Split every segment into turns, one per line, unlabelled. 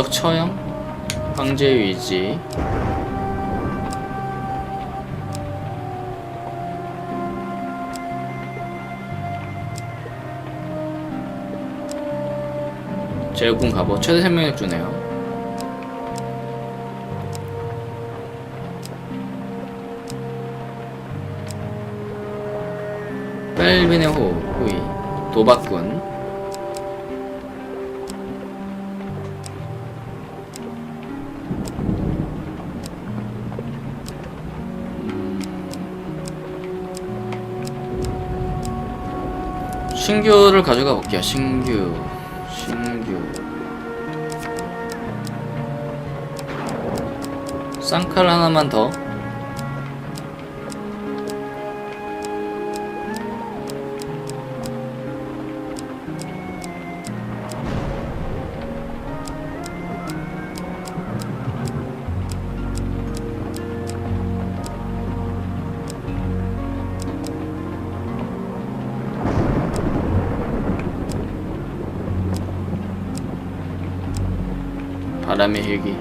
도적 처형? 황제 위지. 제군 갑옷 최대 생명력 주네요. 벨빈의 호, 호이, 도박꾼. 신규를 가져가 볼게요. 신규, 신규. 쌍칼 하나만 더. 바람의 일기.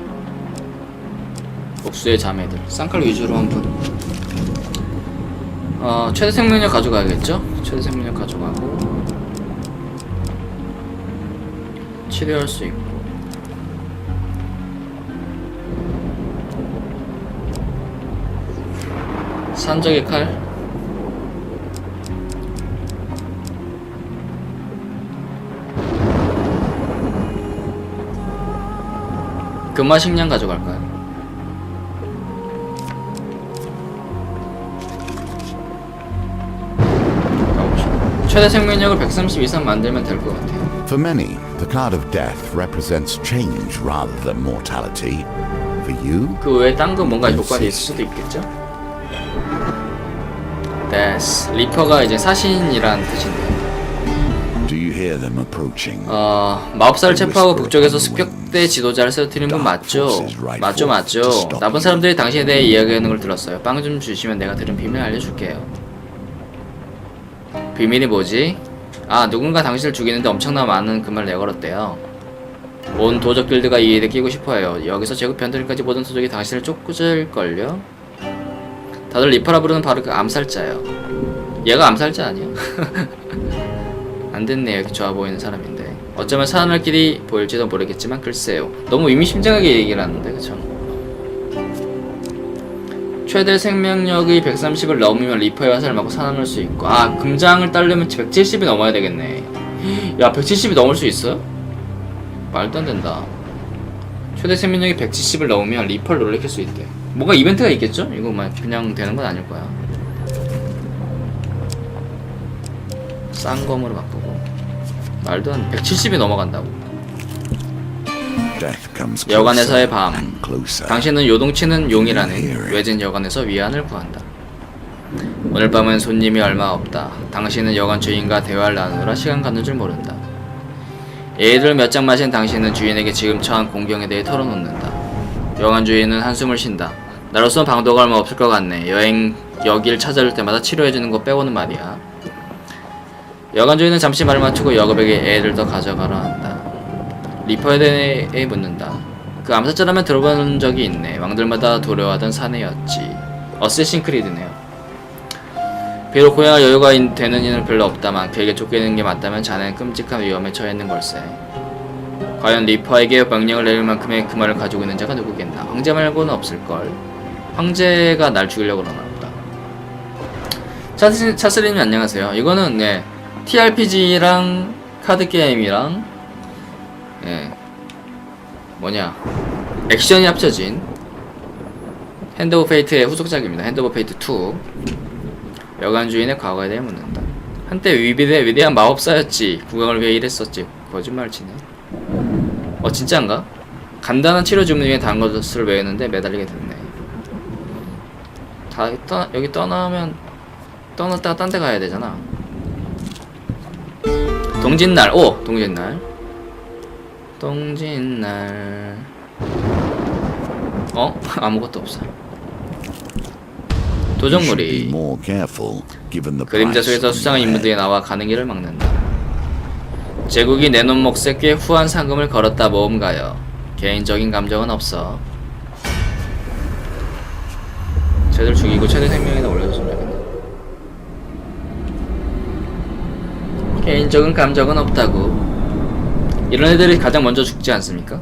복수의 자매들. 쌍칼 위주로 한번 어, 최대 생명력 가져가야겠죠? 최대 생명력 가져가고. 치료할 수 있고. 산적의 칼 금화 식량 가져갈까요? 최대 생명력을 130 이상 만들면 될 것 같아요.
For many, the cloud of death represents change rather than mortality. For you,
그 외에 딴거 뭔가 효과가 있을 수도 있겠죠? 데스 리퍼가 이제 사신이란 뜻인데
do you hear them approaching?
어 마법사를 체포하고 북쪽에서 습격 대 지도자를 쓰러뜨리는 분 맞죠? 맞죠 맞죠 나쁜 사람들이 당신에 대해 이야기하는 걸 들었어요 빵 좀 주시면 내가 들은 비밀 알려줄게요 비밀이 뭐지? 아 누군가 당신을 죽이는데 엄청나 많은 금을 내걸었대요 온 도적 길드가 이 일에 끼고 싶어해요 여기서 제국 변태들까지 모든 도적이 당신을 쫓을걸요? 다들 리퍼라 부르는 바로 그 암살자예요 얘가 암살자 아니야? 안 됐네 여기 좋아 보이는 사람인데 어쩌면 길이 보일지도 모르겠지만 글쎄요. 너무 의미심장하게 얘기를 하는데 그쵸? 최대 생명력이 130을 넘으면 리퍼의 화살을 맞고 살아날 수 있고 아 금장을 따려면 170이 넘어야 되겠네. 야 170이 넘을 수 있어? 말도 안 된다. 최대 생명력이 170을 넘으면 리퍼를 놀래킬 수 있대. 뭔가 이벤트가 있겠죠? 이거 막 그냥 되는 건 아닐 거야. 싼 검으로 바꾸고 말도 안 170이 넘어간다고. 여관에서의 밤. 당신은 요동치는 용이라는 외진 여관에서 위안을 구한다. 오늘 밤은 손님이 얼마 없다. 당신은 여관 주인과 대화를 나누느라 시간 가는 줄 모른다. 예를 몇 잔 마신 당신은 주인에게 지금 처한 공경에 대해 털어놓는다. 여관 주인은 한숨을 쉰다. 나로선 방도가 얼마 없을 것 같네. 여행 여길 찾아올 때마다 치료해주는 것 빼고는 말이야 주인은 잠시 말을 맞추고 여급에게 애를 더 가져가라 한다 리퍼에 대해 묻는다. 그 암살자라면 들어본 적이 있네. 왕들마다 도려하던 사내였지. 어쌔신 크리드네요. 비록 고향할 여유가 인- 되는 이는 별로 없다만 그에게 쫓기는 게 맞다면 자네는 끔찍한 위험에 처해 있는 걸세. 과연 리퍼에게 명령을 내릴 만큼의 그 말을 가지고 있는 자가 누구겠나? 황제 말고는 없을걸. 황제가 날 죽이려고 그러나 보다. 차스, 차스리님 안녕하세요. 이거는 네 TRPG랑 카드 게임이랑 예. 뭐냐 액션이 합쳐진 핸드 오브 페이트의 후속작입니다. 핸드 오브 페이트 2 여관 주인의 과거에 대해 묻는다. 한때 위비대 위대한 마법사였지. 국왕을 위해 일했었지. 거짓말 치네. 어 진짜인가? 간단한 치료 주문 위에 단 것을 외우는데 매달리게 됐네. 다 떠, 여기 떠나면 떠났다가 딴 데 가야 되잖아. 동짓날. 오 동짓날. 동짓날 어? 아무것도 없어
the
그림자 속에서 수상한 인물들이. 나와 가는 길을 막는다. 제국이 내놓은 몫에 꽤 후한 상금을 걸었다 모험가여. 개인적인 감정은 없어. 쟤들 죽이고 최대 생명이나 좋겠네. 개인적인 감정은 없다고. 이런 애들이 가장 먼저 죽지 않습니까?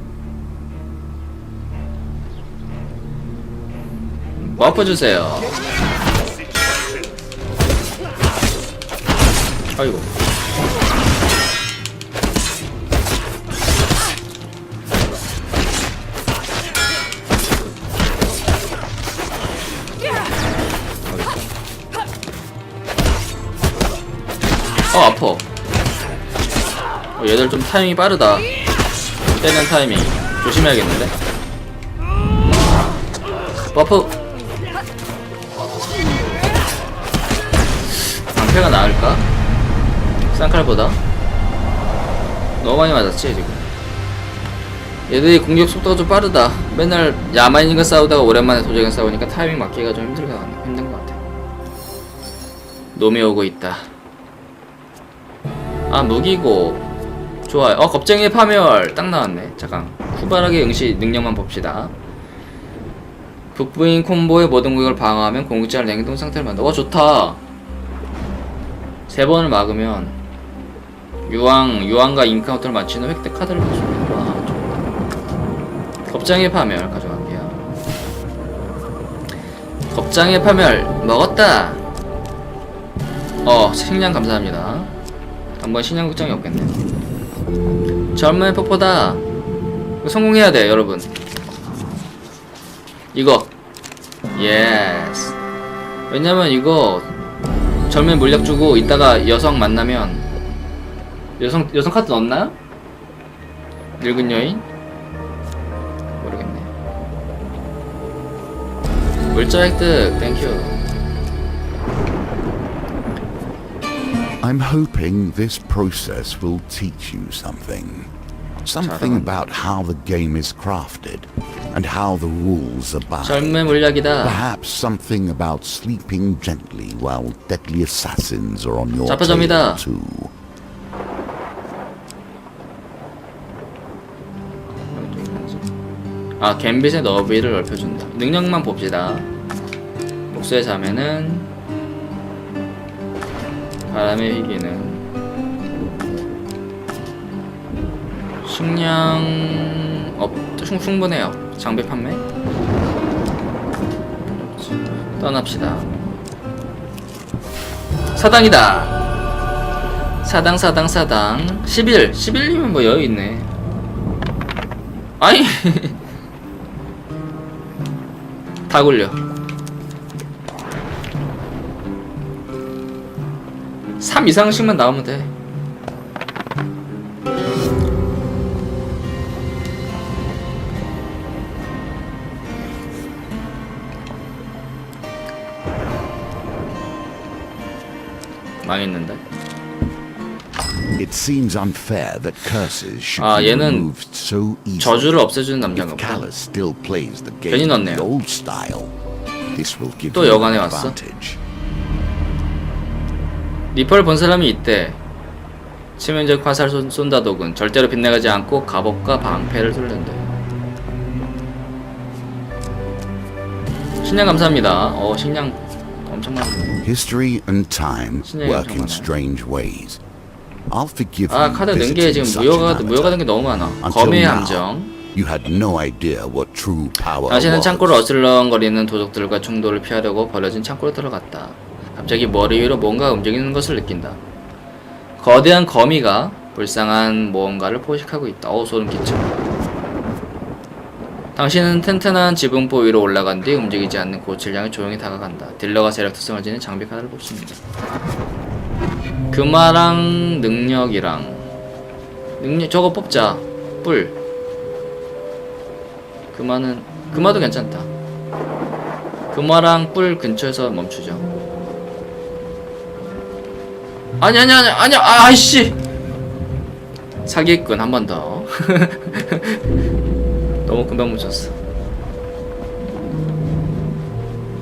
버프 주세요. 아이고. 어 아파. 어, 얘들 좀 타이밍이 빠르다. 때리는 타이밍 조심해야겠는데. 버프. 방패가 나을까? 쌍칼보다 너무 많이 맞았지 지금 얘들이 공격 속도가 좀 빠르다 맨날 야만인과 싸우다가 오랜만에 도적이랑 싸우니까 타이밍 맞기가 좀 힘들가 힘든 것 같아 놈이 오고 있다 아 무기고 좋아요 어 겁쟁이의 파멸 딱 나왔네 잠깐 후발하게 응시 능력만 봅시다 북부인 콤보의 모든 공격을 방어하면 공격자를 냉동 상태를 만들어 어 좋다 세 번을 막으면 유황, 유황과 인카운터를 마치는 획득 카드를 가져옵니다. 와, 좋다. 겁장의 파멸 가져갈게요. 겁장의 파멸 먹었다. 어, 식량 감사합니다. 한번 식량 걱정이 없겠네. 젊음의 폭포다. 성공해야 돼, 여러분. 이거. 예스. 왜냐면 이거 젊은 물약 주고 이따가 여성 만나면 여성 여성 카드 넣었나요? 늙은 여인? 모르겠네. 물자 획득 땡큐.
I'm hoping this process will teach you something. Something
잘하네.
about how the game is crafted and how the rules abide.
젊음의 물약이다.
Perhaps something about sleeping gently while deadly assassins are on your tail
잡혀줍니다.
too.
아 갬빗의 너비를 넓혀준다. 능력만 봅시다. 목수의 자매는 바람의 희귀는 식량 없 충, 충분해요. 장비 판매 떠납시다. 사당이다. 사당 사당 사당 11 11이면 뭐 여유 있네. 아니 다 굴려 3 이상씩만 나오면 돼 망했는데
It seems unfair that curses should
아,
be
얘는
removed so easily.
저주를 없애주는 남자인가
If
보다
Callus still plays the
괜히
game in
넣었네요.
the old style, this will give
또
you
여관에
an
왔어?
advantage.
리퍼를 본 사람이 있대. 치명적 화살 쏜, 쏜다 독은 절대로 빗나가지 않고 갑옷과 방패를 뚫는데. 식량 감사합니다. 어 식량 엄청 많네.
History and time work in strange ways. I'll forgive
아 카드 는게
visiting
지금 무효가 무효가 된. 게 너무 많아. 검의 함정.
You had no idea what true power was.
창고를 어슬렁거리는 도적들과 충돌을 피하려고 버려진 창고로 들어갔다. 갑자기 머리 위로 뭔가 움직이는 것을 느낀다. 거대한 거미가 불쌍한 모험가를 포식하고 있다. 어 소름 끼쳐. 당신은 튼튼한 지붕보 위로 올라간 뒤 움직이지 않는 고치를 향해 조용히 다가간다. 딜러가 세력 특성을 지닌 장비 카드를 뽑습니다. 금화랑 능력이랑 능력 저거 뽑자. 뿔. 금화는 금화도 괜찮다. 금화랑 뿔 근처에서 멈추죠. 아니 아니 아니 아니 아, 아이씨. 사기꾼 한 번 더. 너무 금방 묻혔어.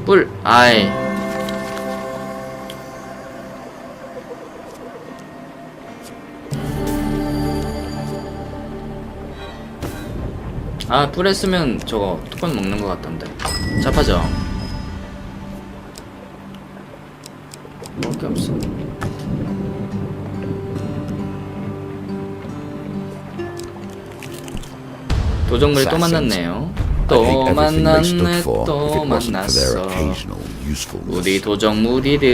뿔 아이. 아 뿔에 쓰면 저거 토건 먹는 것 같던데. 잡하죠 먹게 없어. 도적물이 또 만났네요. 또 만났네 또 만났어. 우리 도적무리들.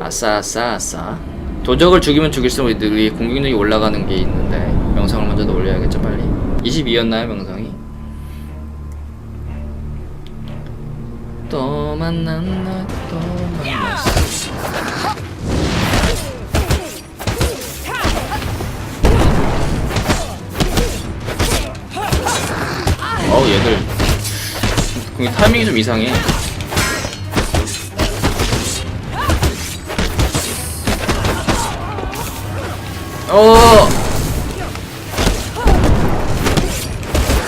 아싸 아싸 아싸. 도적을 죽이면 죽일수록 우리들이 공격력이 올라가는 게 있는데 명성을 먼저 더 올려야겠죠 빨리. 22였나요 명성이? 또 만났나 어우 얘들 공이 타이밍이 좀 이상해 어.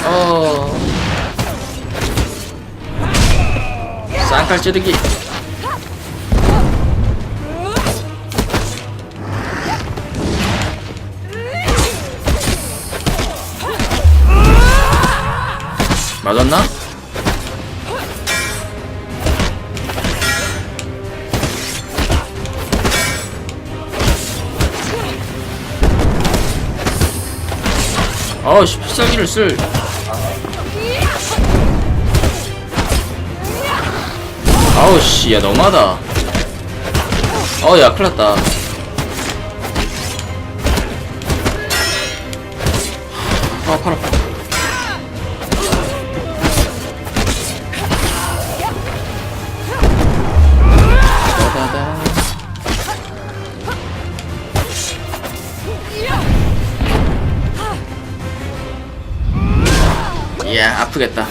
어. 쌍칼 찌르기. 맞았나? 아우씨 필살기를 쓸. 아우씨 야 너무하다. 어야 큰일났다. 아 팔 아파 아프겠다.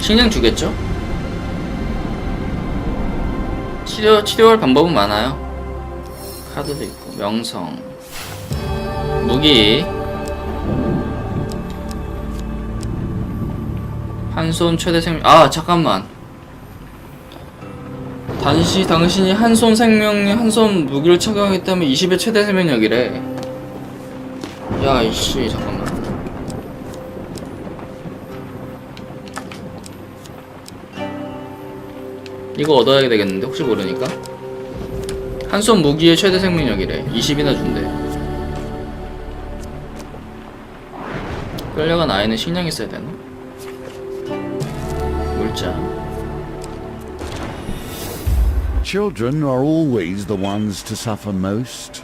식량 주겠죠? 치료, 치료할 방법은 많아요. 카드도 있고 명성. 무기 한손 최대 생명 아 잠깐만. 단시 당신이 한 손 생명력 한손 무기를 착용했다면 20의 최대 생명력이래. 야 이씨 잠깐만. 이거 얻어야 되겠는데 혹시 모르니까? 한 손 무기의 최대 생명력이래. 20이나 준대. 끌려간 아이는 식량이 있어야 되나? 물자
Children are always the ones to suffer most.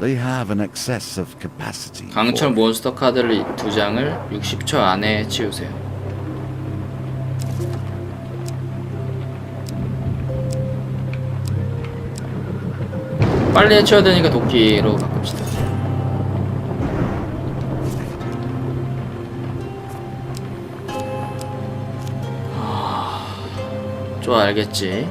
They have an excess of capacity.
강철. 몬스터 카드를 두 장을 60초 안에 치우세요. 빨리 해쳐야 되니까 도끼로 바꿉시다. 하... 좋아 알겠지.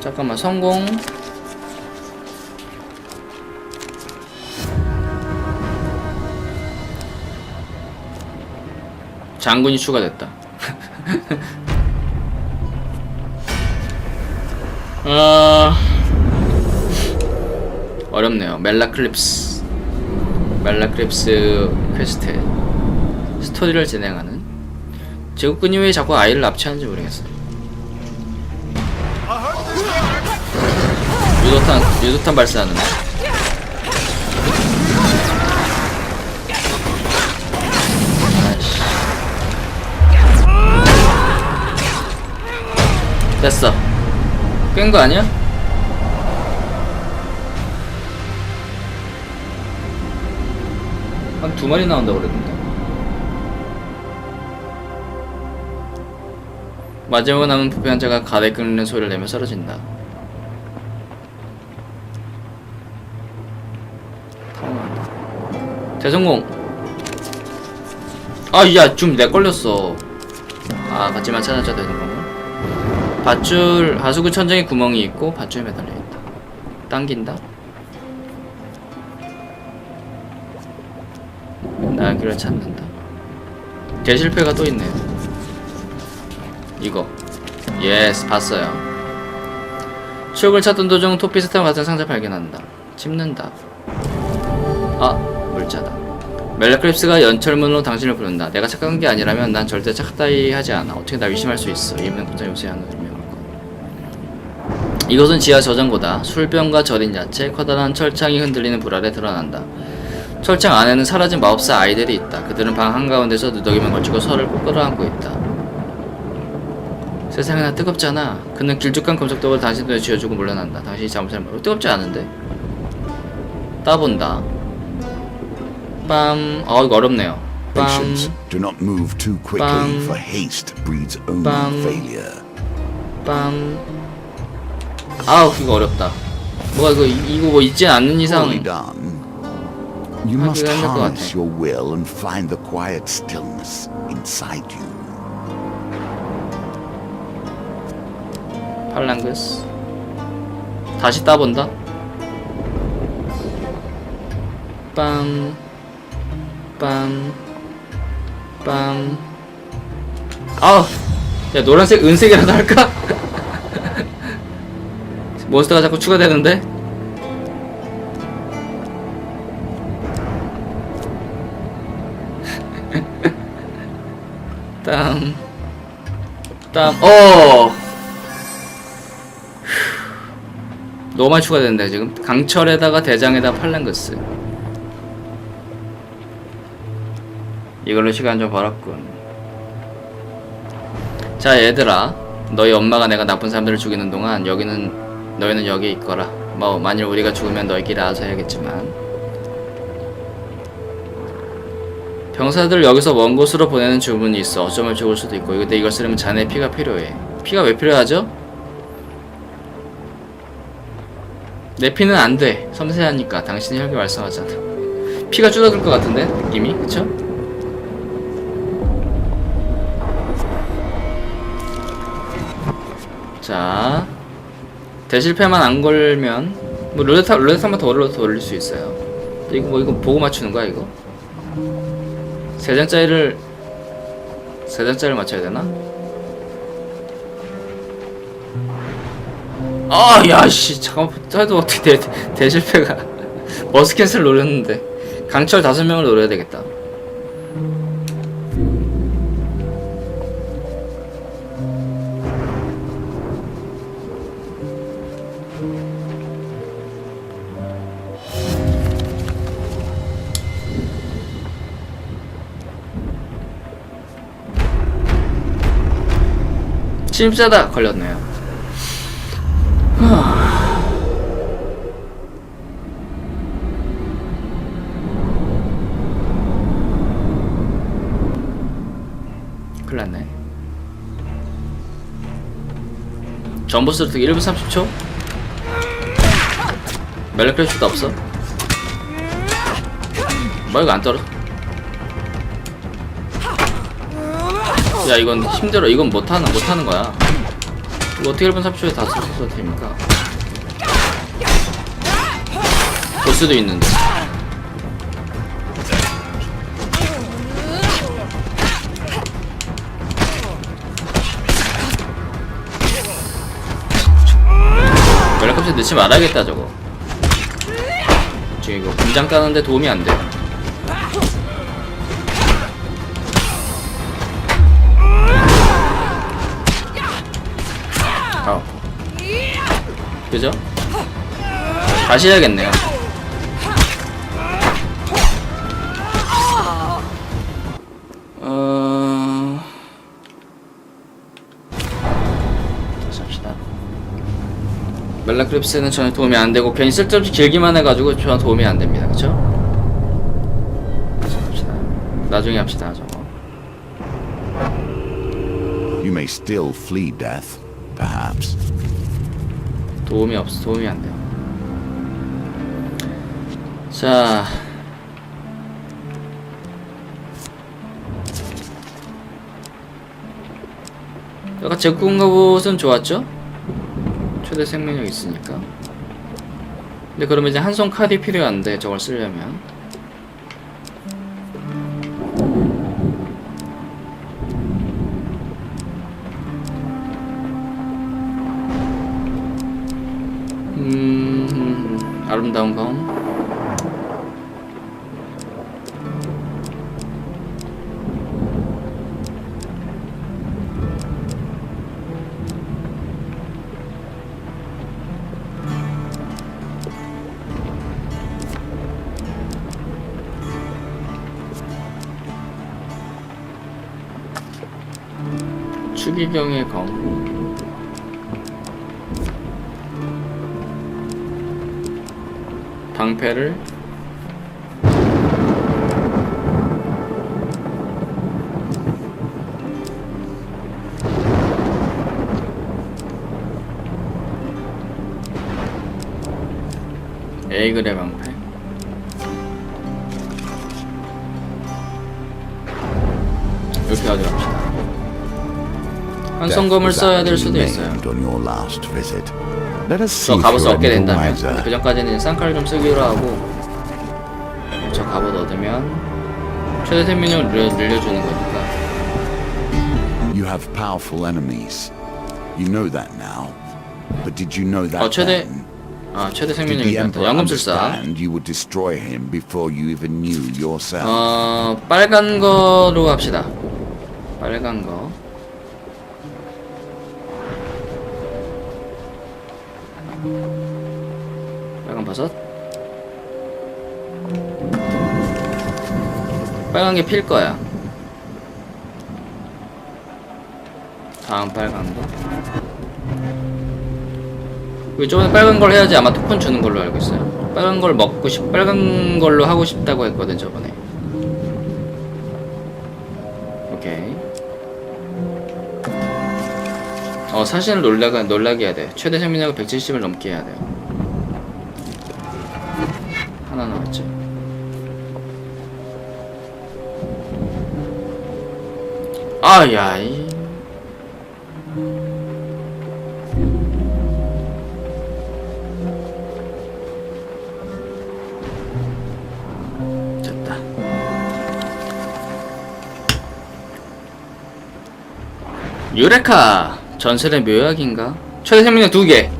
잠깐만 성공 장군이 추가됐다 아 어 렵네요 멜라클립스 멜라클립스 퀘스트 스토리를 진행하는 제국군이 왜 자꾸 아이를 납치하는지 모르겠어요 유도탄 유도탄 발사하는 애. 아이씨. 됐어 깬 거 아니야? 두 마리 나온다고 그랬는데. 마지막에 남은 부패 한 자가 가대 끊는 소리를 내며 사라진다. 대성공! 아야 좀 내 걸렸어. 아 밧줄만 찾아줘야 되는 거고 밧줄 하수구 천장에 구멍이 있고 밧줄 매달려 있다. 당긴다 날개를 찾는다. 대실패가 또 있네요. 이거. 예스 봤어요. 추억을 찾던 도중 토피스타와 같은 상자 발견한다. 찝는다. 아 물자다. 멜라크립스가 연철문으로 당신을 부른다. 내가 착각한 게 아니라면 난 절대 착다이 하지 않아. 어떻게 날 의심할 수 있어? 이면 혼자 요새하는 유명한 것 이것은 지하 저장고다. 술병과 절인 야채 커다란 철창이 흔들리는 불 아래 드러난다 철창 안에는 사라진 마법사 아이들이 있다 그들은 방 한가운데서 누더기만 걸치고 서로를 꼭 끌어안고 있다 세상에나 뜨겁잖아 그는 길쭉한 검색독을 당신 눈에 쥐어주고 물러난다 당신이 잘못을 모르고 뜨겁지 않은데 따본다 빰. 어 이거 어렵네요. 빰.
Patience. Do not move too quickly,
Bum.
for haste breeds only
Bum.
failure.
빰. 아우 이거 어렵다. 뭐가 이거 이거 뭐 있지 않는 이상
Poorly done. You must harness your will and find the quiet stillness inside you.
팔랑그스. 다시 따본다. 빰. 빰. 빰. 아우. 야 노란색 은색이라도 할까? 몬스터가 자꾸 추가되는데? 땀. 땀. 어. 너무 많이 추가되는데 지금. 강철에다가 대장에다 팔랑그스 이걸로 시간 좀 벌었군. 자 얘들아. 너희 엄마가 내가 나쁜 사람들을 죽이는 동안 여기는 너희는 여기 있거라. 뭐 만일 우리가 죽으면 너희끼리 알아서 해야겠지만 병사들 여기서 먼 곳으로 보내는 주문이 있어 어쩌면 죽을 수도 있고 근데 이걸 쓰려면 자네 피가 필요해 피가 왜 필요하죠? 내 피는 안 돼. 섬세하니까 당신이 혈기 말썽하잖아. 피가 줄어들 것 같은데 느낌이 그쵸? 자 대실패만 안 걸면 뭐 룰렛 룰렛 한번 더 올려 돌릴 수 있어요. 이거 뭐 이거 보고 맞추는 거야 이거? 세 장짜리를 세 장짜리를 맞춰야 되나? 아, 야, 씨, 잠깐만, 해도 어떻게 대, 대, 대실패가. 머스켓을 노렸는데. 강철 다섯 명을 노려야 되겠다. 침입자다 걸렸네요. 큰일 났네. 전보스 뜨기 1분 30초? 멜레 크래쉬도 없어? 뭐 이거 안 떨어? 야 이건 힘들어. 이건 못하는 못하는 거야. 이거 어떻게 1분 30초에 다 써도 됩니까? 보스도 있는데. 멜레크래쉬 넣지 말아야겠다 저거. 지금 이거 분장 따는데 도움이 안돼 그죠? 다시 해야겠네요. 어... 멜라크립스는 전혀 도움이 안 되고 괜히 쓸데없이 길기만 해가지고 전혀 도움이 안 됩니다. 그쵸? 합시다. 나중에 합시다. 저거.
You may still flee death, perhaps.
도움이 없어 도움이 안 돼요. 자. 제국가 곳은 좋았죠? 최대 생명력 있으니까 근데 그러면 이제 한 손 카드 필요한데 저걸 쓰려면 아름다운 검 추기경의 검 방패를 에이글의 방패. 이렇게 가져갑시다 한성검을 써야 될 수도 있어요 저
you're
얻게 된다면
wiser.
그 전까지는 쌍칼을 좀 쓰기로 하고 저 갑옷 얻으면 최대 생명력을 늘려, 늘려주는 거니까
You have powerful enemies. You know that now. But did you know that
어 최대
then?
아 최대 생명력이
Emperor
연금술사
understand you would destroy him before you even knew yourself?
어 빨간 거로 합시다 빨간 거 버섯 빨간 게 필 거야. 다음 빨간 거. 그리고 저번에 빨간 걸 해야지 아마 토큰 주는 걸로 알고 있어요. 빨간 걸 먹고 싶 빨간 걸로 하고 싶다고 했거든 저번에. 오케이. 어 사실은 놀라가 놀라게 해야 돼. 최대 생명력을 170을 넘게 해야 돼요 하나 나왔죠 아야 이 됐다 유레카 전설의 묘약인가? 최대 생명력 두 개.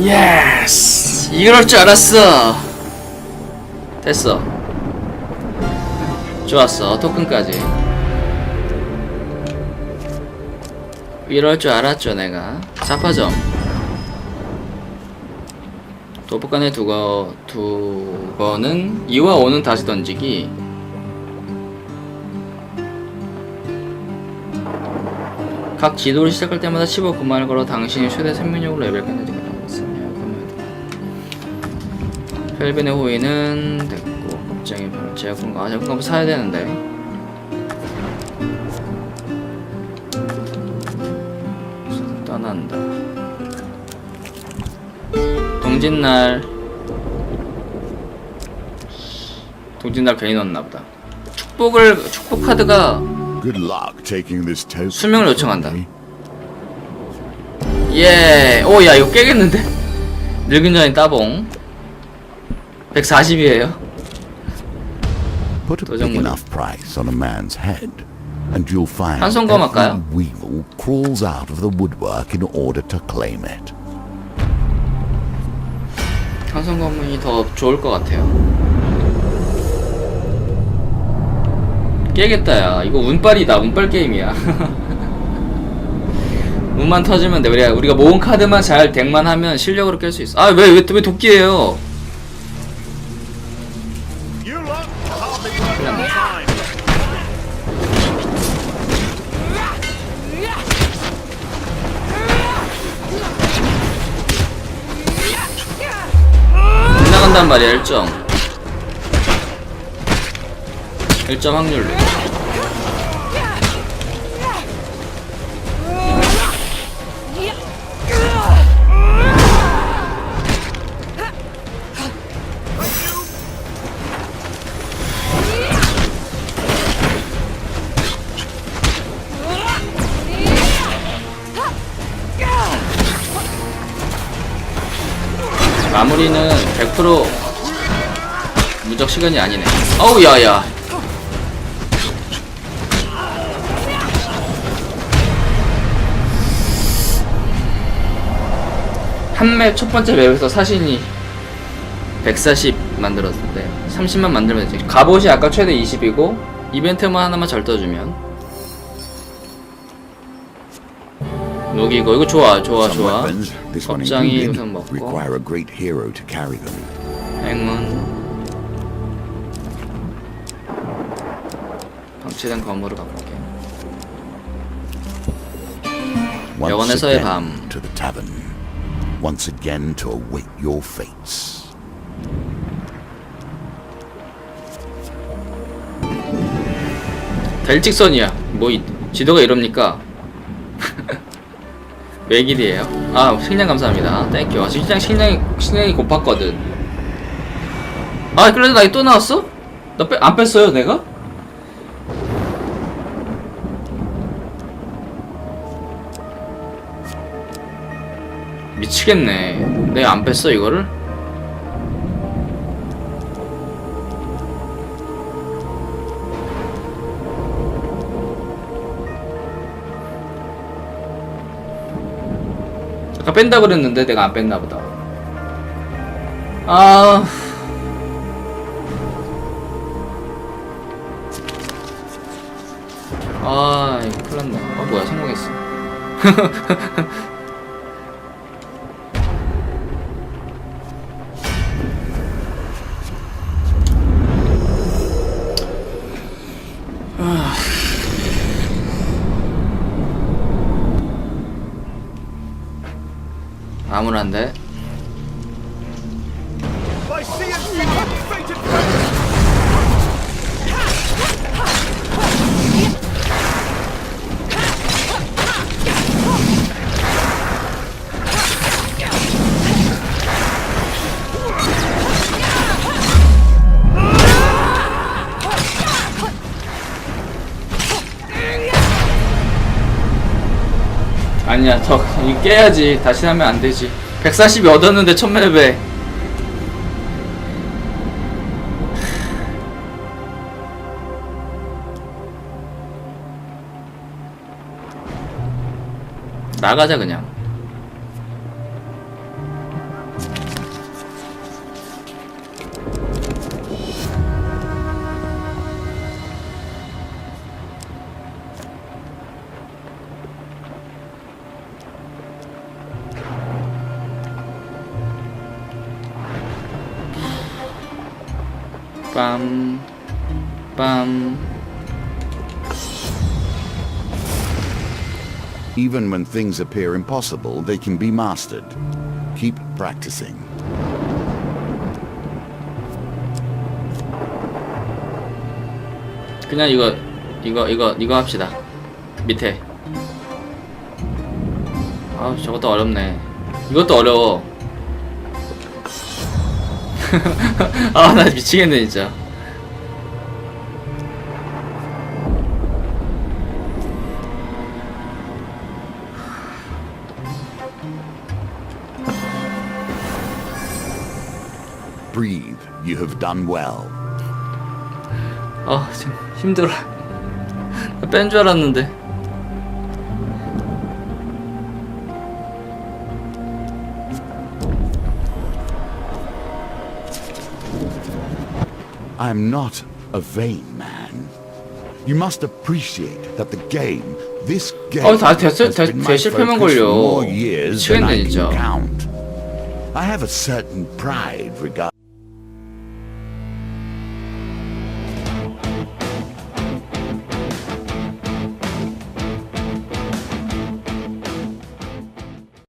예스. 이럴 줄 알았어. 됐어. 좋았어. 토큰까지. 이럴 줄 알았죠, 내가. 사파점. 도복간의 두거 두 거는 2와 5는 다시 던지기. 각 지도를 시작할 때마다 15 그만을 걸어 당신이 최대 생명력으로 레벨까지 펠빈의 호의는 됐고 겁쟁이 별 제약군가 아 제약군가 사야 되는데 떠난다 동짓날 동짓날 괜히 넣었나 보다 축복을 축복 카드가. 수명을 요청한다.
from me.
예, 오, 야, 이거 깨겠는데? 늙은 년이 따봉. 140이에요.
Put a big
도전물이.
enough price on a man's head, and you'll find
한손검 할까요?
every weevil crawls out of the woodwork in order to claim it.
한성 검문이 더 좋을 것 같아요. 깨겠다, 야. 이거 운빨이다. 운빨 게임이야. 운만 터지면 돼. 우리가, 우리가 모은 카드만 잘 덱만 하면 실력으로 깰 수 있어. 아, 왜, 왜, 왜 도끼예요? 일점 확률로. 마무리는 100% 무적 시간이 아니네. 어우 야야. 한 맵 첫 번째 맵에서 사신이 140 만들었는데 30만 만들면 되지. 갑옷이 아까 최대 20이고 이벤트만 하나만 잘 떠주면 녹이고 이거 좋아 좋아 좋아.
one
겁장이 우선 먹고. 행운 방치된 검으로 바꿀게
again
밤.
Once again to await your fates.
될 직선이야 뭐 이, 지도가 이럽니까 매길이에요 아 식량 감사합니다 땡큐 아 식량 식량이 식량이 고팠거든 아 그래도 나 이거 또 나왔어? 나안 뺐어요 내가? 미치겠네 내가 안 뺐어 이거를? 아까 뺀다 그랬는데 내가 안 뺐나 보다. 아. 아, 이거 큰일 났네. 아, 뭐야, 성공했어. 아무란데. 아니야, 더, 이 깨야지. 다시 하면 안 되지. 140이 얻었는데, 첫맵에. 나가자, 그냥. 빰, 빰.
Even when things appear impossible, they can be mastered. Keep practicing.
그냥 이거 이거 이거 이거 합시다 밑에 아 저것도 어렵네 이것도 어려워 아 나 미치겠네 진짜
Breathe. You have done well.
아 지금 힘들어 뺀 줄 알았는데
I'm not a vain man. You must appreciate that the game, this game,
어, 다 됐어-
has
대-
been my
대실패만
focus
걸려.
for more years than
미치겠네,
I can
진짜.
count. I have a certain pride regarding